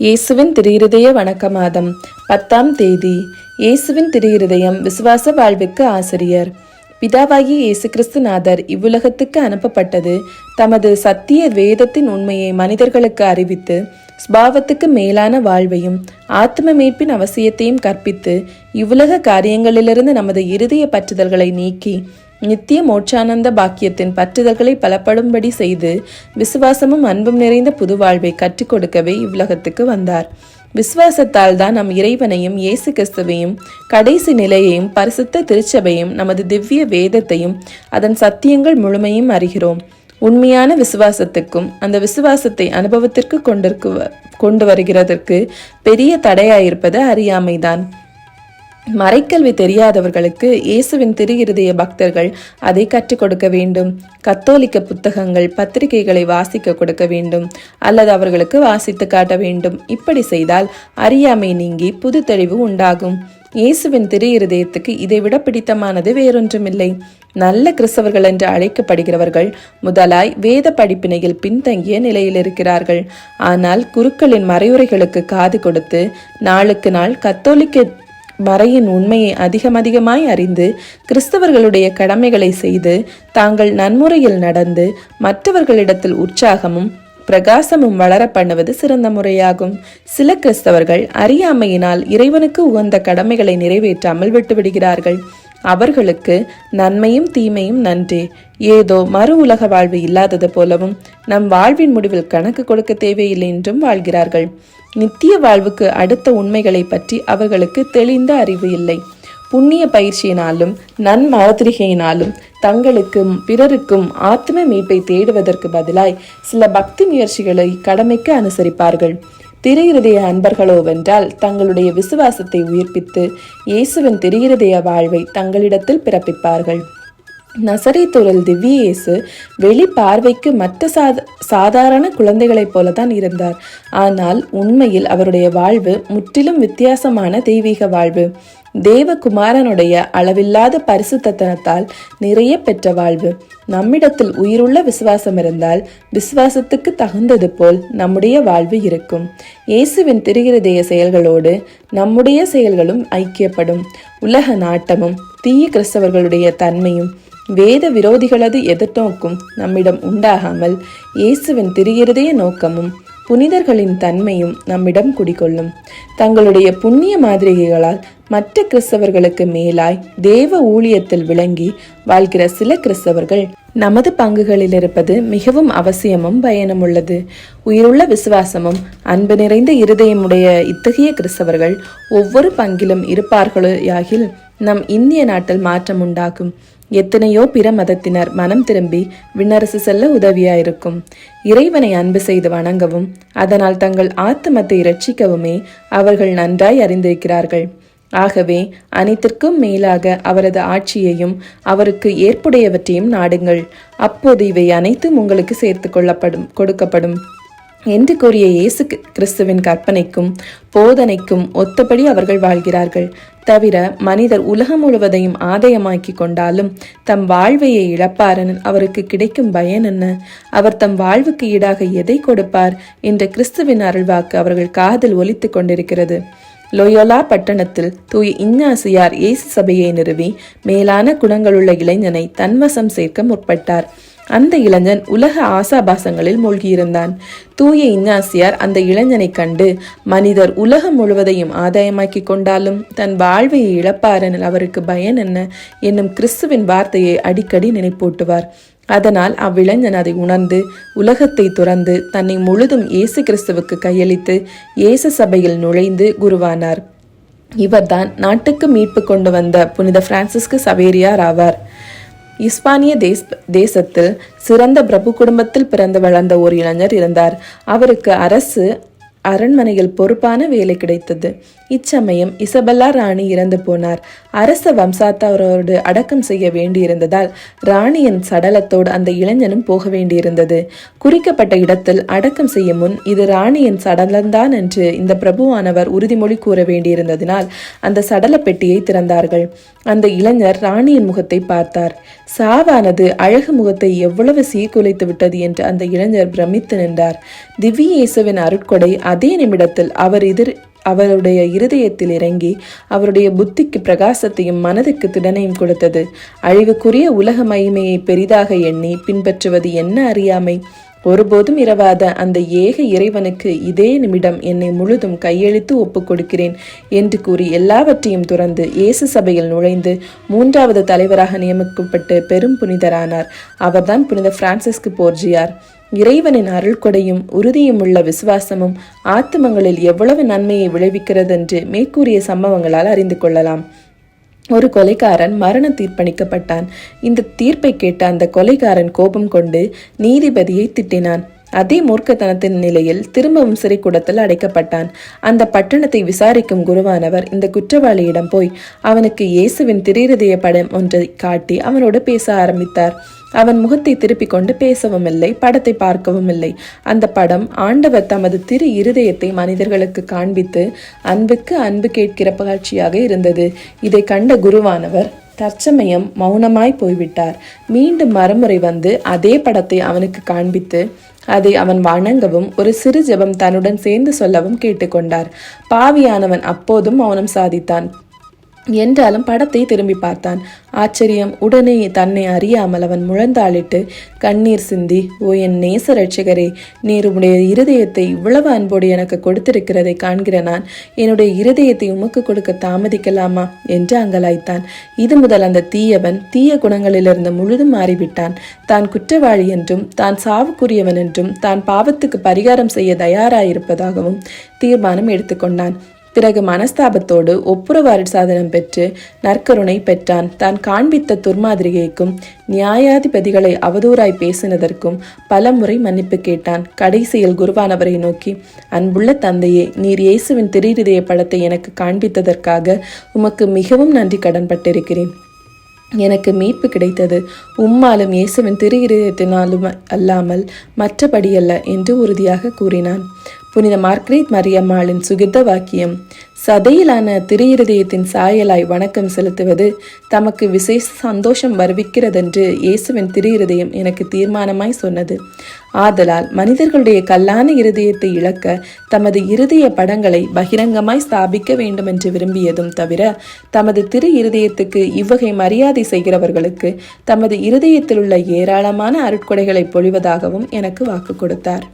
இயேசுவின் திருஹிருதய வணக்க மாதம் பத்தாம் தேதி. இயேசுவின் திருஹிருதயம் விசுவாச வாழ்வுக்கு ஆசிரியர். பிதாவாகி இயேசு கிறிஸ்துநாதர் இவ்வுலகத்துக்கு அனுப்பப்பட்டது. தமது சத்திய வேதத்தின் உண்மையை மனிதர்களுக்கு அறிவித்து ஸ்பாவத்துக்கு மேலான வாழ்வையும் ஆத்ம மீட்பின் அவசியத்தையும் கற்பித்து இவ்வுலக காரியங்களிலிருந்து நமது இருதய பற்றுதல்களை நீக்கி நித்திய மோட்சானந்த பாக்கியத்தின் பற்றுதல்களை பலப்படும்படி செய்து விசுவாசமும் அன்பும் நிறைந்த புது வாழ்வை கற்றுக் கொடுக்கவே இவ்வுலகத்துக்கு வந்தார். விசுவாசத்தால் தான் நம் இறைவனையும் இயேசு கிறிஸ்துவையும் கடைசி நிலையையும் பரிசுத்த திருச்சபையும் நமது திவ்ய வேதத்தையும் அதன் சத்தியங்கள் முழுமையும் அறிகிறோம். உண்மையான விசுவாசத்துக்கும் அந்த விசுவாசத்தை அனுபவத்திற்கு கொண்டிருக்கு கொண்டு வருகிறதற்கு பெரிய தடையாயிருப்பது அறியாமைதான். மறைக்கல்வி தெரியாதவர்களுக்கு இயேசுவின் திருகிருதய பக்தர்கள் அதை கற்றுக் கொடுக்க வேண்டும். கத்தோலிக்க புத்தகங்கள் பத்திரிகைகளை வாசிக்க கொடுக்க வேண்டும். அல்லது அவர்களுக்கு வாசித்து காட்ட வேண்டும். இப்படி செய்தால் அறியாமை நீங்கி புது தெளிவு உண்டாகும். இயேசுவின் திரு இருதயத்துக்கு இதைவிட பிடித்தமானது வேறொன்றுமில்லை. நல்ல கிறிஸ்தவர்கள் என்று அழைக்கப்படுகிறவர்கள் முதலாய் வேத படிப்பினையில் பின்தங்கிய நிலையில் இருக்கிறார்கள். ஆனால் குருக்களின் மறையுரைகளுக்கு காது கொடுத்து நாளுக்கு நாள் கத்தோலிக்க மறையின் உண்மையை அதிகம் அதிகமாய் அறிந்து கிறிஸ்தவர்களுடைய கடமைகளை செய்து தாங்கள் நன்முறையில் நடந்து மற்றவர்களிடத்தில் உற்சாகமும் பிரகாசமும் வளர பண்ணுவது சிறந்த முறையாகும். சில கிறிஸ்தவர்கள் அறியாமையினால் இறைவனுக்கு உகந்த கடமைகளை நிறைவேற்றாமல் விட்டுவிடுகிறார்கள். அவர்களுக்கு நன்மையும் தீமையும் நன்றே. ஏதோ மறு உலக வாழ்வு இல்லாதது போலவும் நம் வாழ்வின் முடிவில் கணக்கு கொடுக்க தேவையில்லை என்றும் வாழ்கிறார்கள். நித்திய வாழ்வுக்கு அடுத்த உண்மைகளை பற்றி அவர்களுக்கு தெளிந்த அறிவு இல்லை. புண்ணிய பயிற்சியினாலும் நன்மாதிரிகையினாலும் தங்களுக்கும் பிறருக்கும் ஆத்ம மீட்பை தேடுவதற்கு பதிலாய் சில பக்தி முயற்சிகளை கடமைக்கு அனுசரிப்பார்கள். திரையிருதய அன்பர்களோவென்றால் தங்களுடைய விசுவாசத்தை உயிர்ப்பித்து இயேசுவின் திரையிருதய வாழ்வை தங்களிடத்தில் பிறப்பிப்பார்கள். நசரேத்துரல் திவ்ய இயேசு வெளி பார்வைக்கு மற்ற சாத சாதாரண குழந்தைகளைப் போலத்தான் இருந்தார். ஆனால் உண்மையில் அவருடைய வாழ்வு முற்றிலும் வித்தியாசமான தெய்வீக வாழ்வு. தேவகுமாரனுடைய அளவில்லாத பரிசுத்தனத்தால் நிறைய பெற்ற வாழ்வு. நம்மிடத்தில் உயிருள்ள விசுவாசம் இருந்தால் விசுவாசத்துக்கு தகுந்தது போல் நம்முடைய வாழ்வு இருக்கும். இயேசுவின் திருகிருதய செயல்களோடு நம்முடைய செயல்களும் ஐக்கியப்படும். உலக நாட்டமும் தீய கிறிஸ்தவர்களுடைய தன்மையும் வேத விரோதிகளது எதிர்நோக்கும் நம்மிடம் உண்டாகாமல் இயேசுவின் திருகிருதய நோக்கமும் புனிதர்களின் தன்மையும் நம்மிடம் குடிகொள்ளும். தங்களுடைய புண்ணிய மாதிரிகைகளால் மற்ற கிறிஸ்தவர்களுக்கு மேலாய் தேவ ஊழியத்தில் விளங்கி வாழ்கிற சில கிறிஸ்தவர்கள் நமது பங்குகளில் இருப்பது மிகவும் அவசியமும் பயனும் உள்ளது உயிருள்ள விசுவாசமும் அன்பு நிறைந்த இருதயமுடைய இத்தகைய கிறிஸ்தவர்கள் ஒவ்வொரு பங்கிலும் இருப்பார்களோயாகில் நம் இந்திய நாட்டில் மாற்றம் உண்டாகும். எத்தனையோ பிற மதத்தினர் மனம் திரும்பி விண்ணரசு செல்ல உதவியாயிருக்கும். இறைவனை அன்பு செய்து வணங்கவும் அதனால் தங்கள் ஆத்மத்தை இரட்சிக்கவுமே அவர்கள் நன்றாய் அறிந்திருக்கிறார்கள். ஆகவே அனைத்திற்கும் மேலாக அவரது ஆட்சியையும் அவருக்கு ஏற்புடையவற்றையும் நாடுங்கள். அப்போது இவை அனைத்தும் உங்களுக்கு சேர்த்து கொள்ளப்படும் கொடுக்கப்படும். என்று கூறிய இயேசு கிறிஸ்துவின் கற்பனைக்கும் போதனைக்கும் ஒத்தபடி அவர்கள் வாழ்கிறார்கள். தவிர மனிதர் உலகம் முழுவதையும் ஆதாயமாக்கி கொண்டாலும் தம் வாழ்வையை இழப்பாரன் அவருக்கு கிடைக்கும் பயன் என்ன? அவர் தம் வாழ்வுக்கு ஈடாக எதை கொடுப்பார்? என்ற கிறிஸ்துவின் அருள்வாக்கு அவர்கள் காதில் ஒலித்து கொண்டிருக்கிறது. லொயோலா பட்டணத்தில் தூய் இஞ்ஞாசியார் இயேசு சபையை நிறுவி மேலான குணங்களுள்ள இளைஞனை தன்வசம் சேர்க்க முற்பட்டார். அந்த இளைஞன் உலக ஆசாபாசங்களில் மூழ்கியிருந்தான். தூய இஞ்ஞாசியார் அந்த இளைஞனை கண்டு மனிதர் உலகம் முழுவதையும் ஆதாயமாக்கி கொண்டாலும் தன் வாழ்வையை இழப்பாரெனில் அவருக்கு பயன் என்ன என்னும் கிறிஸ்துவின் வார்த்தையை அடிக்கடி நினைப்பூட்டுவார். அதனால் அவ்விளைஞன் அதை உணர்ந்து உலகத்தை துறந்து தன்னை முழுதும் இயேசு கிறிஸ்துவுக்கு கையளித்து இயேசு சபையில் நுழைந்து குருவானார். இவர்தான் நாட்டுக்கு மீட்பு கொண்டு வந்த புனித பிரான்சிஸ்கு சவேரியார் ஆவார். இஸ்பானிய தேஸ் தேசத்தில் சிறந்த பிரபு குடும்பத்தில் பிறந்து வளர்ந்த ஒரு இளைஞர் இருந்தார். அவருக்கு அரசு அரண்மனையில் பொறுப்பான வேலை கிடைத்தது. இச்சமயம் இசபெல்லா ராணி இறந்து போனார். அரச வம்சாத்தவரோடு அடக்கம் செய்ய வேண்டியிருந்ததால் ராணியின் சடலத்தோடு அந்த இளைஞனும் போக வேண்டியிருந்தது. குறிக்கப்பட்ட இடத்தில் அடக்கம் செய்ய முன் இது ராணியின் சடலம்தான் என்று இந்த பிரபுவானவர் உறுதிமொழி கூற வேண்டியிருந்ததினால் அந்த சடல பெட்டியை திறந்தார்கள். அந்த இளைஞர் ராணியின் முகத்தை பார்த்தார். சாவானது அழகு முகத்தை எவ்வளவு சீர்குலைத்து விட்டது என்று அந்த இளைஞர் பிரமித்து நின்றார். திவ்ய இயேசுவின் அருட்கொடை அதே நிமிடத்தில் அவர் எதிர் அவருடைய இருதயத்தில் இறங்கி அவருடைய புத்திக்கு பிரகாசத்தையும் மனதுக்கு திடனையும் கொடுத்தது. அழிவுக்குரிய உலக மகிமையை பெரிதாக எண்ணி பின்பற்றுவது என்ன அறியாமை? ஒருபோதும் இரவாத அந்த ஏக இறைவனுக்கு இதே நிமிடம் என்னை முழுதும் கையெழுத்து ஒப்புக் கொடுக்கிறேன் என்று கூறி எல்லாவற்றையும் துறந்து இயேசு சபையில் நுழைந்து மூன்றாவது தலைவராக நியமிக்கப்பட்டு பெரும் புனிதரானார். அவர்தான் புனித பிரான்சிஸ்கு போர்ஜியார். இறைவனின் அருள் கொடையும் உறுதியும் உள்ள விசுவாசமும் ஆத்துமங்களில் எவ்வளவு நன்மையை விளைவிக்கிறதென்று மேற்கூறிய சம்பவங்களால் அறிந்து கொள்ளலாம். ஒரு கொலைக்காரன் மரண தீர்ப்பளிக்கப்பட்டான். இந்த தீர்ப்பை கேட்ட அந்த கொலைகாரன் கோபம் கொண்டு நீதிபதியை திட்டினான். அதே மூர்க்கத்தனத்தின் நிலையில் திரும்பவும் சிறைக்கூடத்தில் அடைக்கப்பட்டான். அந்த பட்டணத்தை விசாரிக்கும் குருவானவர் இந்த குற்றவாளியிடம் போய் அவனுக்கு இயேசுவின் திரிருதய படம் ஒன்றை காட்டி அவனோடு பேச ஆரம்பித்தார். அவன் முகத்தை திருப்பிக் கொண்டு பேசவும் இல்லை படத்தை பார்க்கவும் இல்லை. அந்த படம் ஆண்டவர் தமது திரு இருதயத்தை மனிதர்களுக்கு காண்பித்து அன்புக்கு அன்பு கேட்கிற காட்சியாக இருந்தது. இதை கண்ட குருவானவர் தற்சமயம் மௌனமாய் போய்விட்டார். மீண்டும் மறுமுறை வந்து அதே படத்தை அவனுக்கு காண்பித்து அதை அவன் வணங்கவும் ஒரு சிறு ஜெபம் தன்னுடன் சேர்ந்து சொல்லவும் கேட்டுக்கொண்டார் பாவியானவன் அப்போதும் மௌனம் சாதித்தான். என்றாலும் படத்தை திரும்பி பார்த்தான். ஆச்சரியம் உடனே தன்னை அறியாமல் அவன் முழந்தாளிட்டு கண்ணீர் சிந்தி ஓ என் நேச ரட்சகரே நீர் உடைய இருதயத்தை இவ்வளவு அன்போடு எனக்கு கொடுத்திருக்கிறதை காண்கிற நான் என்னுடைய இருதயத்தை உமக்கு கொடுக்க தாமதிக்கலாமா? என்று அங்கலாய்த்தான். இது முதல் அந்த தீயவன் தீய குணங்களிலிருந்து முழுதும் மாறிவிட்டான். தான் குற்றவாளி என்றும் தான் சாவுக்குரியவன் என்றும் தான் பாவத்துக்கு பரிகாரம் செய்ய தயாராயிருப்பதாகவும் தீர்மானம் எடுத்துக்கொண்டான். பிறகு மனஸ்தாபத்தோடு ஒப்புரவு அருட்சாதனம் பெற்று நற்கருணை பெற்றான். தான் காண்பித்த துர்மாதிரிகைக்கும் நியாயாதிபதிகளை அவதூறாய் பேசினதற்கும் பல முறை மன்னிப்பு கேட்டான். கடைசியில் குருவானவரை நோக்கி அன்புள்ள தந்தையே நீர் இயேசுவின் திரிருதய படத்தை எனக்கு காண்பித்ததற்காக உமக்கு மிகவும் நன்றி கடன்பட்டிருக்கிறேன். எனக்கு மீட்பு கிடைத்தது உம்மாலும் இயேசுவின் திரு இருதயத்தினாலும் அல்லாமல் மற்றபடியல்ல என்று உறுதியாக கூறினான். புனித மார்க்ரேட் மரியம்மாளின் சுகித்த வாக்கியம் சதையிலான திரையிருதயத்தின் சாயலாய் வணக்கம் செலுத்துவது தமக்கு விசேஷ சந்தோஷம் வருவிக்கிறதென்று இயேசுவின் திரையிருதயம் எனக்கு தீர்மானமாய் சொன்னது. ஆதலால் மனிதர்களுடைய கல்லான இருதயத்தை இழக்க தமது இருதய படங்களை பகிரங்கமாய் ஸ்தாபிக்க வேண்டும் என்று விரும்பியதும் தவிர தமது திரு இருதயத்துக்கு இவ்வகை மரியாதை செய்கிறவர்களுக்கு தமது இருதயத்தில் உள்ள ஏராளமான அருட்கொடைகளை பொழிவதாகவும் எனக்கு வாக்கு கொடுத்தார்.